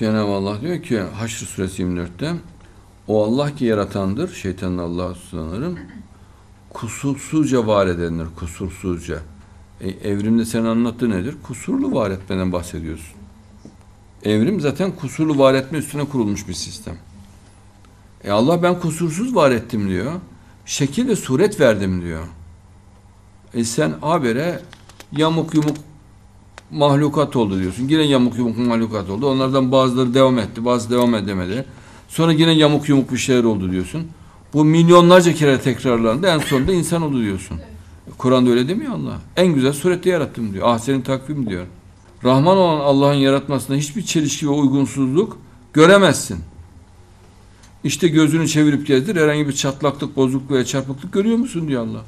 Cenab-ı Allah diyor ki Haşr suresi 24'te o Allah ki yaratandır. Şeytanın Allah'a sanırım. Kusursuzca var edendir. Kusursuzca. E, evrimde sen anlattı nedir? Kusurlu var etmeden bahsediyorsun. Evrim zaten kusurlu var etme üstüne kurulmuş bir sistem. E Allah ben kusursuz var ettim diyor. Şekil ve suret verdim diyor. E sen habere yamuk yumuk mahlukat oldu diyorsun. Yine yamuk yumuk mahlukat oldu. Onlardan bazıları devam etti, bazı devam edemedi. Sonra yine yamuk yumuk bir şeyler oldu diyorsun. Bu milyonlarca kere tekrarlandı. En sonunda insan oldu diyorsun. Kur'an'da öyle demiyor Allah. En güzel surette yarattım diyor. Ah senin takvim diyor. Rahman olan Allah'ın yaratmasında hiçbir çelişki ve uygunsuzluk göremezsin. İşte gözünü çevirip gezdir herhangi bir çatlaklık, bozukluk veya çarpıklık görüyor musun diyor Allah.